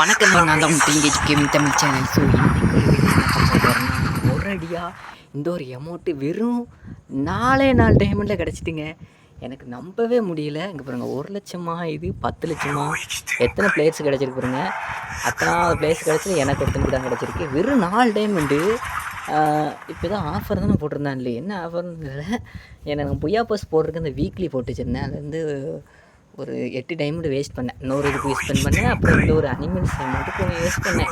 வணக்கம் நான் தான் டிங்கேஜ் கேமிங் தமிழ் சேனல். ஸோ இன்னைக்கு ஒரு அடியாக இந்த ஒரு அமௌண்ட்டு வெறும் நாலே நாலு டைமண்டில் கிடச்சிட்டுங்க எனக்கு நம்பவே முடியல. இங்கே பாருங்க ஒரு லட்சமா இது பத்து லட்சமா எத்தனை பிளேயர்ஸ் கிடச்சிருக்கு பாருங்க. அத்தனாவது பிளேயர்ஸ் கிடச்சி எனக்கு ஒருத்தனுக்கு தான் கிடச்சிருக்கு. வெறும் நாலு டைமண்டு இப்போ தான் ஆஃபர் தானே போட்டிருந்தேன் இல்லை என்ன ஆஃபர்னு எனக்கு பொய்யா பஸ் போடுறதுக்கு அந்த வீக்லி போட்டு வச்சுருந்தேன். அது வந்து ஒரு எட்டு டைமண்ட் வேஸ்ட் பண்ணேன். இன்னொரு இதுக்கு ஸ்பெண்ட் பண்ணேன். அப்புறம் இந்த ஒரு அனிமல்ஸ் மட்டும் கொஞ்சம் வேஸ்ட் பண்ணேன்.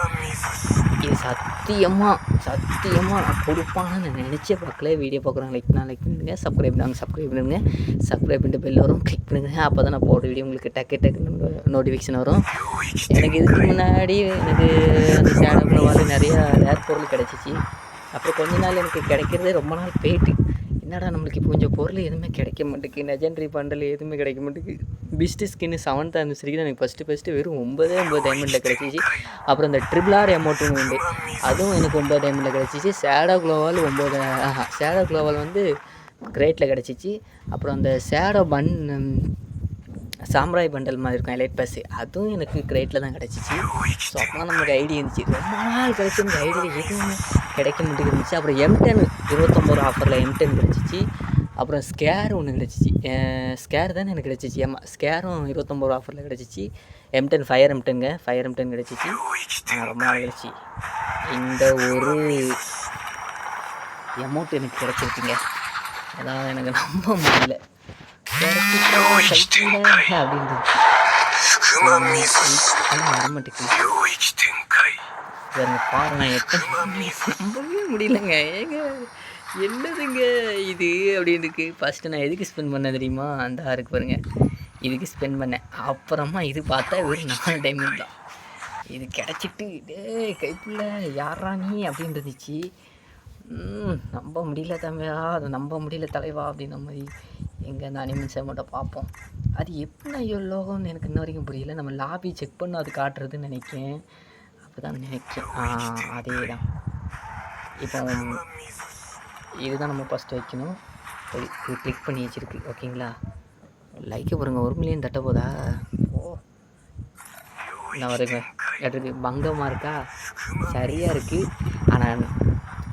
இது சத்தியமாக சத்தியமாக நான் கொடுப்பான்னு நான் நினச்சே பார்க்கல. வீடியோ பார்க்குறாங்க லைக் நான் லைக் பண்ணுங்க. சப்ஸ்கிரைப் பண்ணுங்க சப்ஸ்கிரைப் பண்ணுங்க. சப்ஸ்கிரைப் பண்ணிட்டு பெல் வரும் கிளிக் பண்ணுங்க. அப்போ தான் நான் போடுற வீடியோ உங்களுக்கு டக்கு டக்கு நோட்டிஃபிகேஷன் வரும். எனக்கு இதுக்கு முன்னாடி எனக்கு அந்த சேனல் நிறையா ரேர் பொருள் கிடச்சிச்சு. அப்புறம் கொஞ்ச நாள் எனக்கு கிடைக்கிறதே ரொம்ப நாள் போயிட்டு. என்னடா நம்மளுக்கு இப்போ கொஞ்சம் பொருள் எதுவுமே கிடைக்க மாட்டேங்குது. லெஜெண்டரி பண்டல் எதுவுமே கிடைக்க மாட்டேங்குது. பிஸ்ட் ஸ்கின்னு செவன்த் அந்த எனக்கு ஃபஸ்ட்டு ஃபஸ்ட்டு வெறும் ஒம்பதே ஒம்பது டைமண்டில் கிடச்சிச்சு. அப்புறம் இந்த ட்ரிபிள் ஆர் அமௌண்ட்டும் உண்டு. அதுவும் எனக்கு ஒம்பது டைமண்டில் கிடச்சிச்சு. சேடா குளோவால் ஒம்பது ஷேடோ சேடா குளோவால் வந்து கிரேட்டில் கிடச்சிச்சு. அப்புறம் அந்த சேடோ பன் சாம்ராய் பண்டல் மாதிரி இருக்கும் எலைட் பாஸ் அதுவும் எனக்கு கிரேட்டில் தான் கிடச்சிச்சு. ஸோ அப்போ நமக்கு ஐடியா இருந்துச்சு. ரொம்ப நாள் கழிச்சு எனக்கு ஐடியா எதுவுமே கிடைக்க மாட்டேங்குது இருந்துச்சு அப்புறம் எம்டென் இருபத்தொம்பது ஆஃபரில் எம் டென் கிடச்சிச்சு. அப்புறம் ஸ்கேர் ஒன்று கிடச்சிச்சு. ஸ்கேர் தானே எனக்கு கிடச்சிச்சு. ஆமாம் ஸ்கேரும் இருபத்தொம்பது ஆஃபரில் கிடச்சிச்சு. எம்டென் ஃபயர் எம்டென்ங்க ஃபயர் எம்டென் கிடச்சிச்சு. ரொம்ப நாள் கிடச்சி இந்த ஒரு அமௌண்ட் எனக்கு கிடச்சிருக்குங்க. அதான் எனக்கு நம்ப முடியல. பாருங்க எத்தனை முடியலங்க ஏங்க என்னதுங்க இது அப்படின்னு இருக்கு ஃபஸ்ட்டு நான் எதுக்கு ஸ்பெண்ட் பண்ண தெரியுமா அந்த ஆருக்கு பாருங்க இதுக்கு ஸ்பெண்ட் பண்ணேன் அப்புறமா இது பார்த்தா ஒரு நாலு டைம் தான் இது கிடச்சிட்டு டே கைப்பில் யாரா நீ அப்படின்னு இருந்துச்சு நம்ப முடியல தம்பியா அதை நம்ப முடியல தலைவா அப்படின்ன மாதிரி எங்கே அந்த அனிமல்ஸை மட்டும் பார்ப்போம். அது எப்படி ஐயோ லோகம்னு எனக்கு இன்ன வரைக்கும் புரியல. நம்ம லாபி செக் பண்ண அது காட்டுறதுன்னு நினைக்கேன். அப்போ தான் நினைக்கிறேன் அதே தான் இப்போ இதுதான் நம்ம ஃபஸ்ட்டு வைக்கணும். இது கிளிக் பண்ணி வச்சுருக்கு. ஓகேங்களா? லைக்கை பாருங்கள் ஒரு மில்லியன் தட்ட போதா? ஓ. நான் வருங்க. எடுத்து பங்கமாக இருக்கா? சரியாக இருக்குது ஆனால்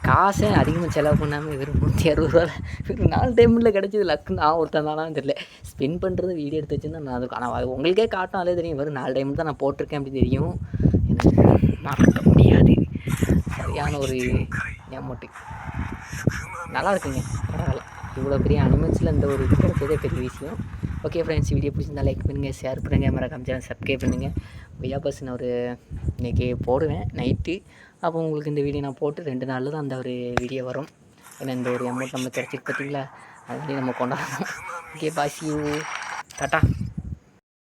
காசை அதிகமாக செலவு பண்ணாமல் வெறும் நூற்றி அறுபது ரூபா வெறும் நாலு டைமில் கிடச்சிது லக்கு நான் ஒருத்தன் தானான்னு தெரியல. ஸ்பெண்ட் பண்ணுறது வீடியோ எடுத்து வச்சுருந்தா நான் அதுக்கு ஆனால் அது உங்களுக்கே அதே தெரியும். வெறும் நாலு டைம் தான் நான் போட்டிருக்கேன் அப்படி தெரியும். மறக்க முடியாது. சரியான ஒரு ஏமோட்டு நல்லா இருக்குங்க. பரவாயில்ல. இவ்வளோ பெரிய அனிமல்ஸில் இந்த ஒரு இது கிடைச்சதே பெரிய விஷயம். ஓகே ஃப்ரெண்ட்ஸ் வீடியோ பிடிச்சிருந்தா லைக் பண்ணுங்கள் ஷேர் பண்ணுங்கள் மறக்காம சேனல் சப்ஸ்கிரைப் பண்ணுங்கள் ஒய்யா பஸ் நான் ஒரு இன்றைக்கி போடுவேன் நைட்டு அப்போ உங்களுக்கு இந்த வீடியோ நான் போட்டு ரெண்டு நாளில் தான் அந்த ஒரு வீடியோ வரும். ஏன்னா இந்த ஒரு அமௌண்ட் நம்ம கிடச்சிருக்கு பார்த்தீங்களா அது நம்ம கொண்டாடணும் ஓகே யூ டாட்டா